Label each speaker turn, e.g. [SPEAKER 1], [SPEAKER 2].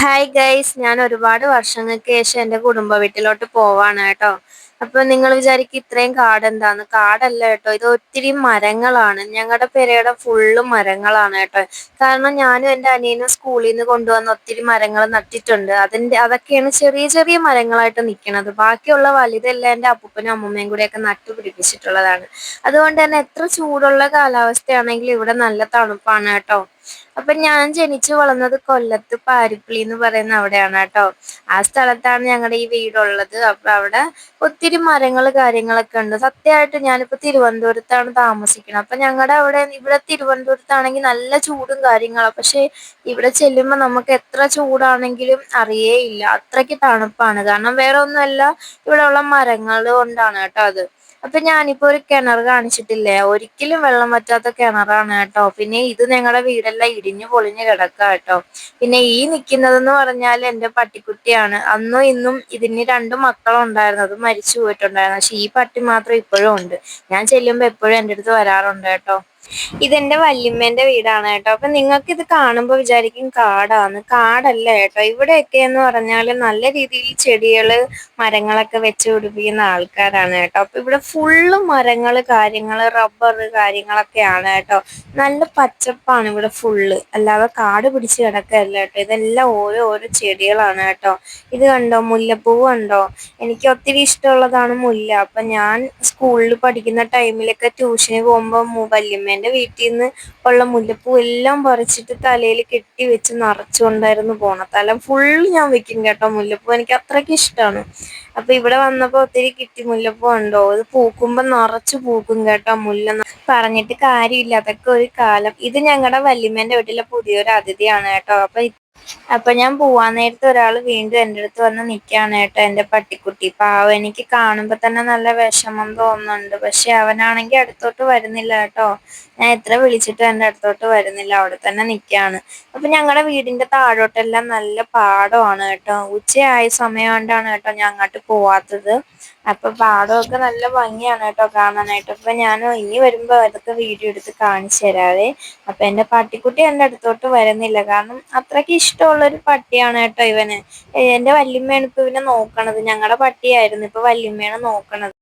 [SPEAKER 1] Hi guys ഞാൻ ഒരുപാട് വർഷങ്ങൾക്ക് ശേഷം എന്റെ കുടുംബ വീട്ടിലോട്ട് പോവാണ് കേട്ടോ. അപ്പൊ നിങ്ങൾ വിചാരിക്കും ഇത്രയും കാട് എന്താന്ന്. കാടല്ല കേട്ടോ ഇത് ഒത്തിരി മരങ്ങളാണ്. ഞങ്ങളുടെ പെരയുടെ ഫുള്ള് മരങ്ങളാണ് കേട്ടോ. കാരണം ഞാനും എന്റെ അനിയനും സ്കൂളിൽ നിന്ന് കൊണ്ടുവന്ന ഒത്തിരി മരങ്ങൾ നട്ടിട്ടുണ്ട്. അതിന്റെ അതൊക്കെയാണ് ചെറിയ ചെറിയ മരങ്ങളായിട്ട് നിൽക്കുന്നത് ബാക്കിയുള്ള വലുതെല്ലാം എന്റെ അപ്പൂപ്പനും അമ്മൂമ്മയും കൂടെയൊക്കെ നട്ടുപിടിപ്പിച്ചിട്ടുള്ളതാണ് അതുകൊണ്ട് തന്നെ എത്ര ചൂടുള്ള കാലാവസ്ഥയാണെങ്കിലും ഇവിടെ നല്ല തണുപ്പാണ് കേട്ടോ. അപ്പൊ ഞാൻ ജനിച്ചു വളർന്നത് കൊല്ലത്ത് പാരിപ്പിളി എന്ന് പറയുന്ന അവിടെയാണ് കേട്ടോ. ആ സ്ഥലത്താണ് ഞങ്ങളുടെ ഈ വീടുള്ളത്. അപ്പൊ അവിടെ ഒത്തിരി മരങ്ങൾ കാര്യങ്ങളൊക്കെ ഉണ്ട്. സത്യമായിട്ട് ഞാനിപ്പോ തിരുവനന്തപുരത്താണ് താമസിക്കുന്നത് അപ്പൊ ഞങ്ങളുടെ അവിടെ ഇവിടെ തിരുവനന്തപുരത്താണെങ്കിൽ നല്ല ചൂടും കാര്യങ്ങളും. പക്ഷെ ഇവിടെ ചെല്ലുമ്പോൾ നമുക്ക് എത്ര ചൂടാണെങ്കിലും അറിയേയില്ല അത്രയ്ക്ക് തണുപ്പാണ്. കാരണം വേറെ ഒന്നുമല്ല ഇവിടെ ഉള്ള മരങ്ങൾ കൊണ്ടാണ് കേട്ടോ അത്. അപ്പൊ ഞാനിപ്പോ ഒരു കിണർ കാണിച്ചിട്ടില്ലേ? ഒരിക്കലും വെള്ളം വറ്റാത്ത കിണറാണ് കേട്ടോ. പിന്നെ ഇത് ഞങ്ങളുടെ വീടെല്ലാം ഇടിഞ്ഞു പൊളിഞ്ഞു കിടക്കാം കേട്ടോ. പിന്നെ ഈ നിൽക്കുന്നതെന്ന് പറഞ്ഞാൽ എന്റെ പട്ടിക്കുട്ടിയാണ്. അന്നും ഇന്നും ഇതിന് രണ്ട് മക്കളുണ്ടായിരുന്നു. അത് മരിച്ചു പോയിട്ടുണ്ടായിരുന്നു. പക്ഷെ ഈ പട്ടി മാത്രം ഇപ്പോഴും ഉണ്ട്. ഞാൻ ചെല്ലുമ്പോൾ എപ്പോഴും എന്റെ അടുത്ത് വരാറുണ്ട് കേട്ടോ. ഇതെന്റെ വല്യമ്മേന്റെ വീടാണ് കേട്ടോ. അപ്പൊ നിങ്ങൾക്ക് ഇത് കാണുമ്പോൾ വിചാരിക്കും കാടാന്ന്. കാടല്ല കേട്ടോ. ഇവിടെയൊക്കെ എന്ന് പറഞ്ഞാൽ നല്ല രീതിയിൽ ചെടികൾ മരങ്ങളൊക്കെ വെച്ച് പിടിപ്പിക്കുന്ന ആൾക്കാരാണ് കേട്ടോ. അപ്പൊ ഇവിടെ ഫുള്ള് മരങ്ങൾ കാര്യങ്ങൾ റബ്ബർ കാര്യങ്ങളൊക്കെയാണ് കേട്ടോ. നല്ല പച്ചപ്പാണ് ഇവിടെ ഫുള്ള്. അല്ലാതെ കാട് പിടിച്ച് കിടക്കല്ല കേട്ടോ. ഇതെല്ലാം ഓരോ ഓരോ ചെടികളാണ് കേട്ടോ. ഇത് കണ്ടോ? മുല്ലപ്പൂവ് കണ്ടോ? എനിക്ക് ഒത്തിരി ഇഷ്ടമുള്ളതാണ് മുല്ല. അപ്പൊ ഞാൻ സ്കൂളിൽ പഠിക്കുന്ന ടൈമിലൊക്കെ ട്യൂഷന് പോകുമ്പോൾ വല്യമ്മേന്റെ വീട്ടിൽ നിന്ന് ഉള്ള മുല്ലപ്പൂ എല്ലാം പറിച്ചിട്ട് തലയിൽ കെട്ടി വെച്ച് നിറച്ചുകൊണ്ടായിരുന്നു പോണ തല ഫുള്ള് ഞാൻ വെക്കും കേട്ടോ മുല്ലപ്പൂ. എനിക്ക് അത്രയ്ക്ക് ഇഷ്ടമാണ് അപ്പൊ ഇവിടെ വന്നപ്പോ ഒത്തിരി കിട്ടി മുല്ലപ്പൂ ഉണ്ടോ അത് പൂക്കുമ്പോ നിറച്ചു പൂക്കും കേട്ടോ മുല്ല. പറഞ്ഞിട്ട് കാര്യമില്ല. അതൊക്കെ ഒരു കാലം. ഇത് ഞങ്ങളുടെ വല്യമ്മേന്റെ വീട്ടിലെ പുതിയൊരു അതിഥിയാണ് കേട്ടോ. അപ്പൊ അപ്പൊ ഞാൻ പോവാൻ നേരത്തെ ഒരാൾ വീണ്ടും എന്റെ അടുത്ത് വന്ന് നിൽക്കുകയാണ് കേട്ടോ എന്റെ പട്ടിക്കുട്ടി. പാവം എനിക്ക് കാണുമ്പോൾ തന്നെ നല്ല വിഷമം തോന്നുന്നുണ്ട്. പക്ഷെ അവനാണെങ്കിൽ അടുത്തോട്ട് വരുന്നില്ല കേട്ടോ. ഞാൻ എത്ര വിളിച്ചിട്ടും എന്റെ അടുത്തോട്ട് വരുന്നില്ല അവിടെ തന്നെ നിൽക്കുകയാണ് അപ്പൊ ഞങ്ങളുടെ വീടിന്റെ താഴോട്ടെല്ലാം നല്ല പാടമാണ് കേട്ടോ. ഉച്ചയായ സമയം കൊണ്ടാണ് കേട്ടോ ഞാൻ അങ്ങോട്ട് പോവാത്തത്. അപ്പൊ പാടമൊക്കെ നല്ല ഭംഗിയാണ് കേട്ടോ കാണാനായിട്ട്. അപ്പൊ ഞാൻ ഇനി വരുമ്പോ അതൊക്കെ വീഡിയോ എടുത്ത് കാണിച്ചു തരാവേ. അപ്പൊ എന്റെ പട്ടിക്കുട്ടി എന്റെ അടുത്തോട്ട് വരുന്നില്ല. കാരണം അത്രയ്ക്ക് ഇഷ്ടമുള്ള ഒരു പട്ടിയാണ് കേട്ടോ ഇവന്. എന്റെ വല്യമ്മയാണ് ഇപ്പൊ ഇവനെ നോക്കണത്. ഞങ്ങളുടെ പട്ടിയായിരുന്നു ഇപ്പൊ വല്യമ്മയാണ് നോക്കണത്.